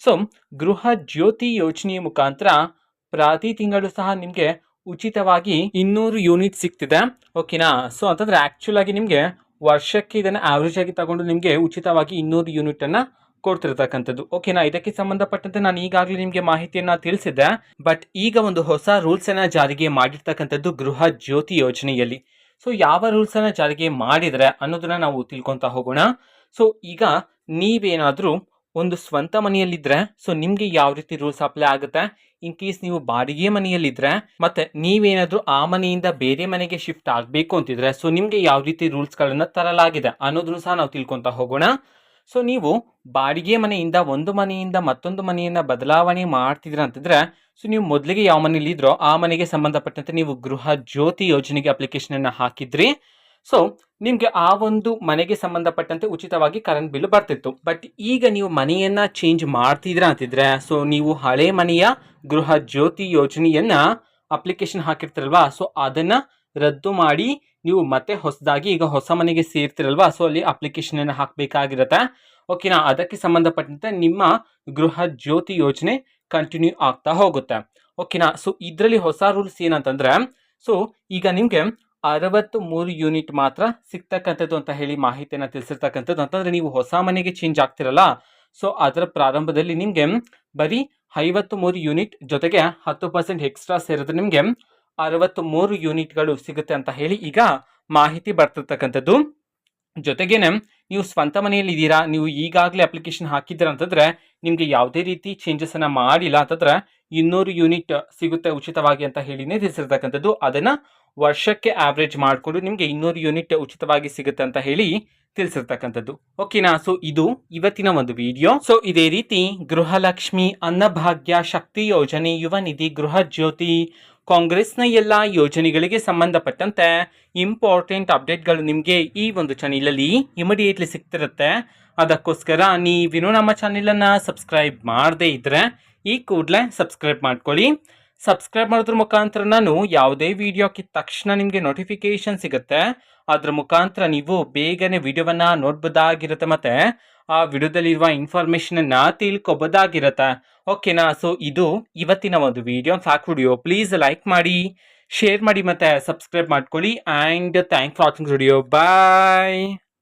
So ಗೃಹ ಜ್ಯೋತಿ ಯೋಜನೆಯ ಮುಖಾಂತರ ಪ್ರತಿ ತಿಂಗಳು ಸಹ ನಿಮಗೆ ಉಚಿತವಾಗಿ ಇನ್ನೂರು ಯೂನಿಟ್ ಸಿಗ್ತಿದೆ. ಓಕೆನಾ ಸೊ ಅಂತಂದ್ರೆ ಆಕ್ಚುಲ್ ಆಗಿ ನಿಮಗೆ ವರ್ಷಕ್ಕೆ ಇದನ್ನು ಆವ್ರೇಜ್ ಆಗಿ ತಗೊಂಡು ನಿಮಗೆ ಉಚಿತವಾಗಿ ಇನ್ನೂರು ಯೂನಿಟ್ ಅನ್ನ ಕೊಡ್ತಿರ್ತಕ್ಕಂಥದ್ದು. ಓಕೆನಾ ಇದಕ್ಕೆ ಸಂಬಂಧಪಟ್ಟಂತೆ ನಾನು ಈಗಾಗಲೇ ನಿಮಗೆ ಮಾಹಿತಿಯನ್ನು ತಿಳಿಸಿದ್ದೆ. ಬಟ್ ಈಗ ಒಂದು ಹೊಸ ರೂಲ್ಸ್ ಅನ್ನ ಜಾರಿಗೆ ಮಾಡಿರ್ತಕ್ಕಂಥದ್ದು ಗೃಹ ಜ್ಯೋತಿ ಯೋಜನೆಯಲ್ಲಿ ಸೊ ಯಾವ ರೂಲ್ಸ್ ಅನ್ನ ಜಾರಿಗೆ ಮಾಡಿದರೆ ಅನ್ನೋದನ್ನ ನಾವು ತಿಳ್ಕೊಂತ ಹೋಗೋಣ. ಸೊ ಈಗ ನೀವೇನಾದ್ರೂ ಒಂದು ಸ್ವಂತ ಮನೆಯಲ್ಲಿದ್ದರೆ ಸೊ ನಿಮಗೆ ಯಾವ ರೀತಿ ರೂಲ್ಸ್ ಅಪ್ಲೈ ಆಗುತ್ತೆ? ಇನ್ ಕೇಸ್ ನೀವು ಬಾಡಿಗೆ ಮನೆಯಲ್ಲಿದ್ದರೆ ಮತ್ತೆ ನೀವೇನಾದರೂ ಆ ಮನೆಯಿಂದ ಬೇರೆ ಮನೆಗೆ ಶಿಫ್ಟ್ ಆಗಬೇಕು ಅಂತಿದ್ರೆ ಸೊ ನಿಮಗೆ ಯಾವ ರೀತಿ ರೂಲ್ಸ್ ಗಳನ್ನ ತರಲಾಗಿದೆ ಅನ್ನೋದನ್ನು ಸಹ ನಾವು ತಿಳ್ಕೊತಾ ಹೋಗೋಣ. ಸೊ ನೀವು ಬಾಡಿಗೆ ಮನೆಯಿಂದ ಒಂದು ಮನೆಯಿಂದ ಮತ್ತೊಂದು ಮನೆಯನ್ನ ಬದಲಾವಣೆ ಮಾಡ್ತಿದ್ರ ಅಂತಿದ್ರೆ ಸೊ ನೀವು ಮೊದಲಿಗೆ ಯಾವ ಮನೇಲಿ ಇದ್ರೋ ಆ ಮನೆಗೆ ಸಂಬಂಧಪಟ್ಟಂತೆ ನೀವು ಗೃಹ ಜ್ಯೋತಿ ಯೋಜನೆಗೆ ಅಪ್ಲಿಕೇಶನ್ ಅನ್ನ ಹಾಕಿದ್ರಿ. ಸೊ ನಿಮಗೆ ಆ ಒಂದು ಮನೆಗೆ ಸಂಬಂಧಪಟ್ಟಂತೆ ಉಚಿತವಾಗಿ ಕರೆಂಟ್ ಬಿಲ್ ಬರ್ತಿತ್ತು. ಬಟ್ ಈಗ ನೀವು ಮನೆಯನ್ನ ಚೇಂಜ್ ಮಾಡ್ತಿದ್ರ ಅಂತಿದ್ರೆ ಸೊ ನೀವು ಹಳೆ ಮನೆಯ ಗೃಹ ಜ್ಯೋತಿ ಯೋಜನೆಯನ್ನ ಅಪ್ಲಿಕೇಶನ್ ಹಾಕಿರ್ತಿರಲ್ವಾ? ಸೊ ಅದನ್ನ ರದ್ದು ಮಾಡಿ ನೀವು ಮತ್ತೆ ಹೊಸದಾಗಿ ಈಗ ಹೊಸ ಮನೆಗೆ ಸೇರ್ತಿರಲ್ವಾ? ಸೊ ಅಲ್ಲಿ ಅಪ್ಲಿಕೇಶನ್ ಅನ್ನ ಹಾಕಬೇಕಾಗಿರತ್ತೆ. ಓಕೆನಾ ಅದಕ್ಕೆ ಸಂಬಂಧಪಟ್ಟಂತೆ ನಿಮ್ಮ ಗೃಹ ಜ್ಯೋತಿ ಯೋಜನೆ ಕಂಟಿನ್ಯೂ ಆಗ್ತಾ ಹೋಗುತ್ತೆ. ಓಕೆನಾ ಸೊ ಇದರಲ್ಲಿ ಹೊಸ ರೂಲ್ಸ್ ಏನಂತಂದ್ರೆ ಸೊ ಈಗ ನಿಮ್ಗೆ ಅರವತ್ತು ಮೂರು ಯೂನಿಟ್ ಮಾತ್ರ ಸಿಗ್ತಕ್ಕಂಥದ್ದು ಅಂತ ಹೇಳಿ ಮಾಹಿತಿಯನ್ನು ತಿಳಿಸಿರ್ತಕ್ಕಂಥದ್ದು. ಅಂತಂದ್ರೆ ನೀವು ಹೊಸ ಮನೆಗೆ ಚೇಂಜ್ ಆಗ್ತಿರಲ್ಲ. ಸೊ ಅದರ ಪ್ರಾರಂಭದಲ್ಲಿ ನಿಮಗೆ ಬರೀ ಐವತ್ತು ಮೂರು ಯೂನಿಟ್ ಜೊತೆಗೆ ಹತ್ತು ಪರ್ಸೆಂಟ್ ಎಕ್ಸ್ಟ್ರಾ ಸೇರಿದ್ರೆ ನಿಮಗೆ ಅರವತ್ತು ಮೂರು ಯೂನಿಟ್ಗಳು ಸಿಗುತ್ತೆ ಅಂತ ಹೇಳಿ ಈಗ ಮಾಹಿತಿ ಬರ್ತಿರ್ತಕ್ಕಂಥದ್ದು. ಜೊತೆಗೇನೆ ನೀವು ಸ್ವಂತ ಮನೆಯಲ್ಲಿ ಇದ್ದೀರಾ? ನೀವು ಈಗಾಗಲೇ ಅಪ್ಲಿಕೇಶನ್ ಹಾಕಿದ್ದೀರಾ ಅಂತಂದ್ರೆ ನಿಮಗೆ ಯಾವುದೇ ರೀತಿ ಚೇಂಜಸನ್ನು ಮಾಡಿಲ್ಲ ಅಂತಂದ್ರೆ ಇನ್ನೂರು ಯೂನಿಟ್ ಸಿಗುತ್ತೆ ಉಚಿತವಾಗಿ ಅಂತ ಹೇಳಿನೇ ತಿಳಿಸಿರ್ತಕ್ಕಂಥದ್ದು ಅದನ್ನು ವರ್ಷಕ್ಕೆ ಆವ್ರೇಜ್ ಮಾಡಿಕೊಂಡು ನಿಮಗೆ ಇನ್ನೂರು ಯೂನಿಟ್ ಉಚಿತವಾಗಿ ಸಿಗುತ್ತೆ ಅಂತ ಹೇಳಿ ತಿಳಿಸಿರ್ತಕ್ಕಂಥದ್ದು. ಓಕೆನಾ ಸೊ ಇದು ಇವತ್ತಿನ ಒಂದು ವಿಡಿಯೋ ಸೊ ಇದೇ ರೀತಿ ಗೃಹಲಕ್ಷ್ಮಿ ಅನ್ನಭಾಗ್ಯ ಶಕ್ತಿ ಯೋಜನೆ ಯುವ ನಿಧಿ ಗೃಹ ಜ್ಯೋತಿ ಕಾಂಗ್ರೆಸ್ನ ಎಲ್ಲ ಯೋಜನೆಗಳಿಗೆ ಸಂಬಂಧಪಟ್ಟಂತೆ ಇಂಪಾರ್ಟೆಂಟ್ ಅಪ್ಡೇಟ್ಗಳು ನಿಮಗೆ ಈ ಒಂದು ಚಾನಲಲ್ಲಿ ಇಮಿಡಿಯೇಟ್ಲಿ ಸಿಗ್ತಿರುತ್ತೆ. ಅದಕ್ಕೋಸ್ಕರ ನೀವಿನ್ನೂ ನಮ್ಮ ಚಾನೆಲನ್ನು ಸಬ್ಸ್ಕ್ರೈಬ್ ಮಾಡದೇ ಇದ್ದರೆ ಈ ಕೂಡಲೇ ಸಬ್ಸ್ಕ್ರೈಬ್ ಮಾಡ್ಕೊಳ್ಳಿ. ಸಬ್ಸ್ಕ್ರೈಬ್ ಮಾಡೋದ್ರ ಮುಖಾಂತರ ನಾನು ಯಾವುದೇ ವಿಡಿಯೋ ಹಾಕಿದ ತಕ್ಷಣ ನಿಮಗೆ ನೋಟಿಫಿಕೇಶನ್ ಸಿಗುತ್ತೆ. ಅದ್ರ ಮುಖಾಂತರ ನೀವು ಬೇಗನೆ ವಿಡಿಯೋವನ್ನ ನೋಡ್ಬೋದಾಗಿರುತ್ತೆ ಮತ್ತೆ ಆ ವಿಡಿಯೋದಲ್ಲಿರುವ ಇನ್ಫಾರ್ಮೇಶನ್ ಅನ್ನ ತಿಳ್ಕೊಬೋದಾಗಿರುತ್ತೆ. ಓಕೆನಾ ಸೊ ಇದು ಇವತ್ತಿನ ಒಂದು ವಿಡಿಯೋ ಸಾಕು ವಿಡಿಯೋ ಪ್ಲೀಸ್ ಲೈಕ್ ಮಾಡಿ ಶೇರ್ ಮಾಡಿ ಮತ್ತೆ ಸಬ್ಸ್ಕ್ರೈಬ್ ಮಾಡ್ಕೊಳ್ಳಿ. And thank for watching video bye